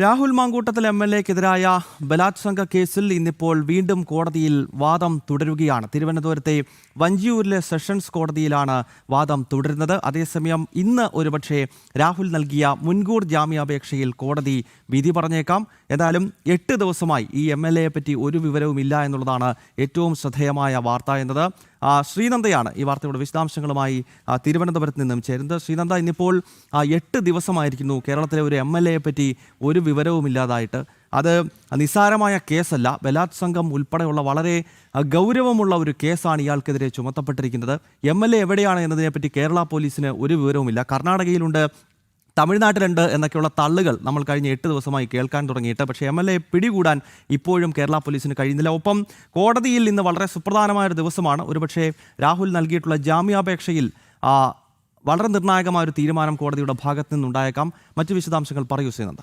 Rahul Mamkootathil M L എക്കെതിരായ ബലാത്സംഗ കേസിൽ ഇന്നിപ്പോൾ വീണ്ടും കോടതിയിൽ വാദം തുടരുകയാണ്. തിരുവനന്തപുരത്തെ വഞ്ചിയൂരിലെ സെഷൻസ് കോടതിയിലാണ് വാദം തുടരുന്നത്. അതേസമയം ഇന്ന് ഒരുപക്ഷെ രാഹുൽ നൽകിയ മുൻകൂർ ജാമ്യാപേക്ഷയിൽ കോടതി വിധി പറഞ്ഞേക്കാം. ഏതായാലും എട്ട് ദിവസമായി ഈ എം എൽ എയെ പറ്റി ഒരു വിവരവുമില്ല എന്നുള്ളതാണ് ഏറ്റവും ശ്രദ്ധേയമായ വാർത്ത എന്നത്. ശ്രീനന്ദയാണ് ഈ വാർത്തയുടെ വിശദാംശങ്ങളുമായി തിരുവനന്തപുരത്ത് നിന്നും ചേരുന്നത്. ശ്രീനന്ദ ഇന്നിപ്പോൾ എട്ട് ദിവസമായിരിക്കുന്നു കേരളത്തിലെ ഒരു എം എൽ എയെ പറ്റി ഒരു വിവരവും ഇല്ലാതായിട്ട് അത് നിസ്സാരമായ കേസല്ല. ബലാത്സംഗം ഉൾപ്പെടെയുള്ള വളരെ ഗൗരവമുള്ള ഒരു കേസാണ് ഇയാൾക്കെതിരെ ചുമത്തപ്പെട്ടിരിക്കുന്നത്. എം എൽ എ എവിടെയാണ് എന്നതിനെപ്പറ്റി കേരള പോലീസിന് ഒരു വിവരവുമില്ല. കർണാടകയിലുണ്ട് തമിഴ്നാട്ടിലുണ്ട് എന്നൊക്കെയുള്ള തള്ളുകൾ നമ്മൾ കഴിഞ്ഞ എട്ട് ദിവസമായി കേൾക്കാൻ തുടങ്ങിയിട്ട്. പക്ഷേ എം എൽ എ പിടികൂടാൻ ഇപ്പോഴും കേരള പോലീസിന് കഴിയുന്നില്ല. ഒപ്പം കോടതിയിൽ നിന്ന് വളരെ സുപ്രധാനമായ ഒരു ദിവസമാണ്. ഒരുപക്ഷെ രാഹുൽ നൽകിയിട്ടുള്ള ജാമ്യാപേക്ഷയിൽ വളരെ നിർണായകമായ ഒരു തീരുമാനം കോടതിയുടെ ഭാഗത്ത് നിന്നുണ്ടായേക്കാം. മറ്റു വിശദാംശങ്ങൾ പറയൂ ശ്രീനന്ദ.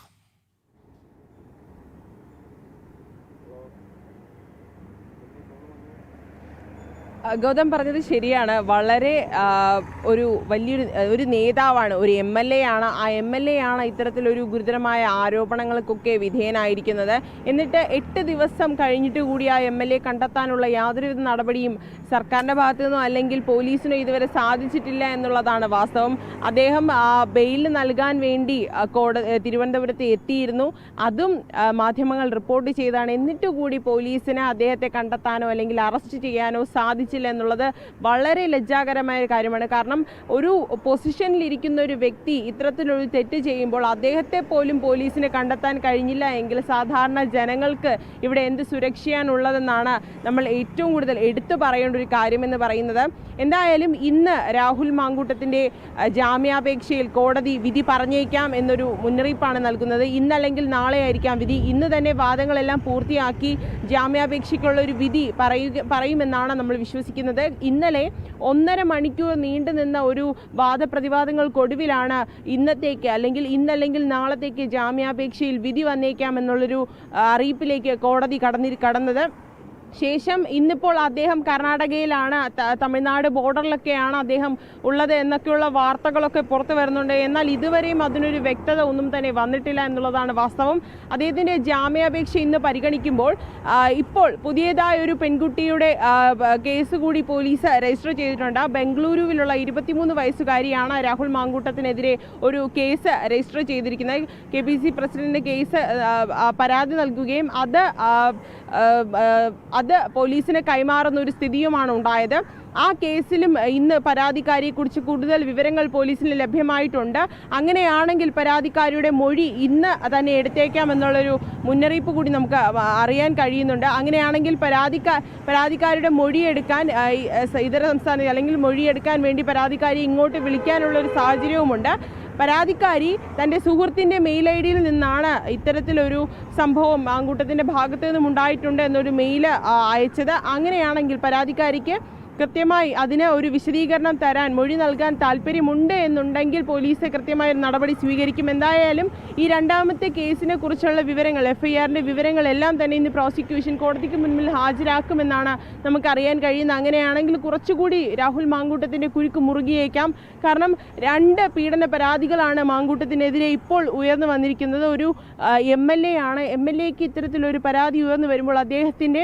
ഗൗതം പറഞ്ഞത് ശരിയാണ്. വളരെ ഒരു വലിയൊരു ഒരു നേതാവാണ് ഒരു എം എൽ എ ആണ്. ആ എം എൽ എ ആണ് ഇത്തരത്തിലൊരു ഗുരുതരമായ ആരോപണങ്ങൾക്കൊക്കെ വിധേയനായിരിക്കുന്നത്. എന്നിട്ട് എട്ട് ദിവസം കഴിഞ്ഞിട്ട് കൂടി ആ എം എൽ എ കണ്ടെത്താനുള്ള യാതൊരുവിധ നടപടിയും സർക്കാരിന്റെ ഭാഗത്തു നിന്നോ അല്ലെങ്കിൽ പോലീസിനോ ഇതുവരെ സാധിച്ചിട്ടില്ല എന്നുള്ളതാണ് വാസ്തവം. അദ്ദേഹം ബെയിൽ നൽകാൻ വേണ്ടി കോടതി കോട തിരുവനന്തപുരത്ത് എത്തിയിരുന്നു. അതും മാധ്യമങ്ങൾ റിപ്പോർട്ട് ചെയ്താണ്. എന്നിട്ട് കൂടി പോലീസിന് അദ്ദേഹത്തെ കണ്ടെത്താനോ അല്ലെങ്കിൽ അറസ്റ്റ് ചെയ്യാനോ സാധിച്ചില്ല എന്നുള്ളത് വളരെ ലജ്ജാകരമായ കാര്യമാണ്. കാരണം ഒരു പൊസിഷനിൽ ഇരിക്കുന്ന ഒരു വ്യക്തി ഇത്തരത്തിലൊരു തെറ്റ് ചെയ്യുമ്പോൾ അദ്ദേഹത്തെ പോലും പോലീസിനെ കണ്ടെത്താൻ കഴിഞ്ഞില്ല എങ്കിൽ സാധാരണ ജനങ്ങൾക്ക് ഇവിടെ എന്ത് സുരക്ഷയാണുള്ളതെന്നാണ് നമ്മൾ ഏറ്റവും കൂടുതൽ എടുത്തു പറയേണ്ട ഒരു കാര്യമെന്ന് പറയുന്നത്. എന്തായാലും ഇന്ന് രാഹുൽ മാങ്കൂട്ടത്തിന്റെ ജാമ്യാപേക്ഷയിൽ കോടതി വിധി പറഞ്ഞേക്കാം എന്നൊരു മുന്നറിയിപ്പാണ് നൽകുന്നത്. ഇന്നല്ലെങ്കിൽ നാളെ ആയിരിക്കാം വിധി. ഇന്ന് തന്നെ വാദങ്ങളെല്ലാം പൂർത്തിയാക്കി ജാമ്യാപേക്ഷയ്ക്കുള്ള ഒരു വിധി പറയുക പറയുമെന്നാണ് നമ്മൾ വിശ്വസിക്കുന്നത്. ഇന്നലെ ഒന്നര മണിക്കൂർ നീണ്ടു നിന്ന ഒരു വാദപ്രതിവാദങ്ങൾക്കൊടുവിലാണ് ഇന്നത്തേക്ക് അല്ലെങ്കിൽ ഇന്നല്ലെങ്കിൽ നാളത്തേക്ക് ജാമ്യാപേക്ഷയിൽ വിധി വന്നേക്കാം എന്നുള്ളൊരു ആ, അറിയിപ്പിലേക്ക് കോടതി കടന്നി കടന്നത്. ശേഷം ഇന്നിപ്പോൾ അദ്ദേഹം കർണാടകയിലാണ് തമിഴ്നാട് ബോർഡറിലൊക്കെയാണ് അദ്ദേഹം ഉള്ളത് എന്നൊക്കെയുള്ള വാർത്തകളൊക്കെ പുറത്തു വരുന്നുണ്ട്. എന്നാൽ ഇതുവരെയും അതിനൊരു വ്യക്തത ഒന്നും തന്നെ വന്നിട്ടില്ല എന്നുള്ളതാണ് വാസ്തവം. അദ്ദേഹത്തിന്റെ ജാമ്യാപേക്ഷ ഇന്ന് പരിഗണിക്കുമ്പോൾ ഇപ്പോൾ പുതിയതായ ഒരു പെൺകുട്ടിയുടെ കേസ് കൂടി പോലീസ് രജിസ്റ്റർ ചെയ്തിട്ടുണ്ട്. ബംഗളൂരുവിലുള്ള ഇരുപത്തിമൂന്ന് വയസ്സുകാരിയാണ് രാഹുൽ മാങ്കൂട്ടത്തിനെതിരെ ഒരു കേസ് രജിസ്റ്റർ ചെയ്തിരിക്കുന്നത്. K P C president case പരാതി നൽകുകയും അത് അത് പോലീസിന് കൈമാറുന്ന ഒരു സ്ഥിതിയുമാണ് ഉണ്ടായത്. ആ കേസിലും ഇന്ന് പരാതിക്കാരിയെക്കുറിച്ച് കൂടുതൽ വിവരങ്ങൾ പോലീസിന് ലഭ്യമായിട്ടുണ്ട്. അങ്ങനെയാണെങ്കിൽ പരാതിക്കാരിയുടെ മൊഴി ഇന്ന് തന്നെ എടുത്തേക്കാം എന്നുള്ളൊരു മുന്നറിയിപ്പ് കൂടി നമുക്ക് അറിയാൻ കഴിയുന്നുണ്ട്. അങ്ങനെയാണെങ്കിൽ പരാതിക്കാ പരാതിക്കാരുടെ മൊഴിയെടുക്കാൻ ഇതര സംസ്ഥാന അല്ലെങ്കിൽ മൊഴിയെടുക്കാൻ വേണ്ടി പരാതിക്കാരി ഇങ്ങോട്ട് വിളിക്കാനുള്ളൊരു സാഹചര്യവുമുണ്ട്. പരാതിക്കാരി തന്റെ സുഹൃത്തിന്റെ മെയിൽ ഐ ഡിയിൽ നിന്നാണ് ഇത്തരത്തിലൊരു സംഭവം ആൺകൂട്ടത്തിന്റെ ഭാഗത്തു നിന്നും ഉണ്ടായിട്ടുണ്ട് എന്നൊരു മെയിൽ അയച്ചത്. അങ്ങനെയാണെങ്കിൽ പരാതിക്കാരിക്ക് കൃത്യമായി അതിന് ഒരു വിശദീകരണം തരാൻ മൊഴി നൽകാൻ താല്പര്യമുണ്ട് എന്നുണ്ടെങ്കിൽ പോലീസ് കൃത്യമായ നടപടി സ്വീകരിക്കും. എന്തായാലും ഈ രണ്ടാമത്തെ കേസിനെ കുറിച്ചുള്ള വിവരങ്ങൾ എഫ്ഐആറിന്റെ വിവരങ്ങളെല്ലാം തന്നെ ഇന്ന് പ്രോസിക്യൂഷൻ കോടതിക്ക് മുന്നിൽ ഹാജരാക്കുമെന്നാണ് നമുക്കറിയാൻ കഴിയുന്നത്. അങ്ങനെയാണെങ്കിൽ കുറച്ചുകൂടി രാഹുൽ മാങ്കൂട്ടത്തിന്റെ കുരുക്ക് മുറുകിയേക്കാം. കാരണം രണ്ട് പീഡന പരാതികളാണ് മാങ്കൂട്ടത്തിനെതിരെ ഇപ്പോൾ ഉയർന്നു വന്നിരിക്കുന്നത്. ഒരു എം എൽ എ ആണ്. എം എൽ എക്ക് ഇത്തരത്തിലൊരു പരാതി ഉയർന്നു വരുമ്പോൾ അദ്ദേഹത്തിന്റെ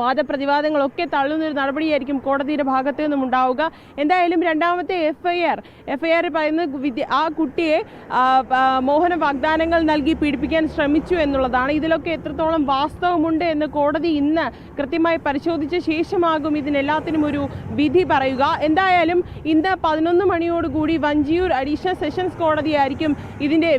വാദപ്രതിവാദങ്ങളൊക്കെ തള്ളുന്നൊരു നടപടിയായിരിക്കും കോടതിയുടെ ഭാഗത്തു നിന്നും ഉണ്ടാവുക. എന്തായാലും രണ്ടാമത്തെ എഫ് ഐ ആർ പറയുന്നത് വിദ്യ ആ കുട്ടിയെ മോഹന വാഗ്ദാനങ്ങൾ നൽകി പീഡിപ്പിക്കാൻ ശ്രമിച്ചു എന്നുള്ളതാണ്. ഇതിലൊക്കെ എത്രത്തോളം വാസ്തവമുണ്ട് എന്ന് കോടതി ഇന്ന് കൃത്യമായി പരിശോധിച്ച ശേഷമാകും ഇതിനെല്ലാത്തിനും ഒരു വിധി പറയുക. എന്തായാലും ഇന്ന് പതിനൊന്ന് മണിയോടുകൂടി വഞ്ചിയൂർ അഡീഷണൽ സെഷൻസ് കോടതിയായിരിക്കും ഇതിന്റെ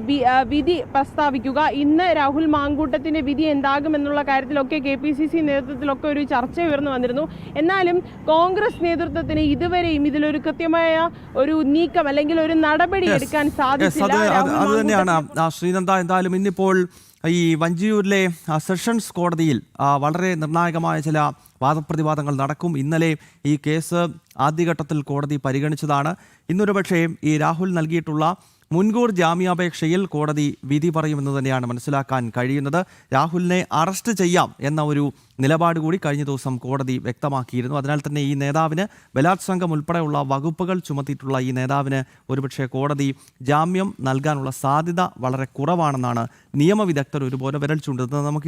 വിധി പ്രസ്താവിക്കുക. ഇന്ന് രാഹുൽ മാങ്കൂട്ടത്തിന്റെ വിധി എന്താകും എന്നുള്ള കാര്യത്തിലൊക്കെ കെ പി സി സി നേതൃത്വത്തിലൊക്കെ ഒരു ചർച്ച ഉയർന്നു വന്നിരുന്നു. എന്നാലും കോൺഗ്രസ് നേതൃത്വത്തിന് ഇതുവരെയും ഇതിലൊരു കൃത്യമായ ഒരു നീക്കം അല്ലെങ്കിൽ ഒരു നടപടി എടുക്കാൻ സാധിച്ചില്ല അത് തന്നെയാണ്. ശ്രീനന്ദ എന്തായാലും ഇന്നിപ്പോൾ ഈ വഞ്ചിയൂരിലെ സെഷൻസ് കോടതിയിൽ വളരെ നിർണായകമായ ചില വാദപ്രതിവാദങ്ങൾ നടക്കും. ഇന്നലെ ഈ കേസ് ആദ്യഘട്ടത്തിൽ കോടതി പരിഗണിച്ചതാണ്. ഇന്നൊരു പക്ഷേ ഈ രാഹുൽ നൽകിയിട്ടുള്ള മുൻകൂർ ജാമ്യാപേക്ഷയിൽ കോടതി വിധി പറയുമെന്ന് തന്നെയാണ് മനസ്സിലാക്കാൻ കഴിയുന്നത്. രാഹുലിനെ അറസ്റ്റ് ചെയ്യാം എന്ന ഒരു നിലപാട് കൂടി കഴിഞ്ഞ ദിവസം കോടതി വ്യക്തമാക്കിയിരുന്നു. അതിനാൽ തന്നെ ഈ നേതാവിന് ബലാത്സംഗം ഉൾപ്പെടെയുള്ള വകുപ്പുകൾ ചുമത്തിയിട്ടുള്ള ഈ നേതാവിന് ഒരുപക്ഷെ കോടതി ജാമ്യം നൽകാനുള്ള സാധ്യത വളരെ കുറവാണെന്നാണ് നിയമവിദഗ്ധർ ഒരുപോലെ വിരൽ ചൂണ്ടുന്നത്. നമുക്ക്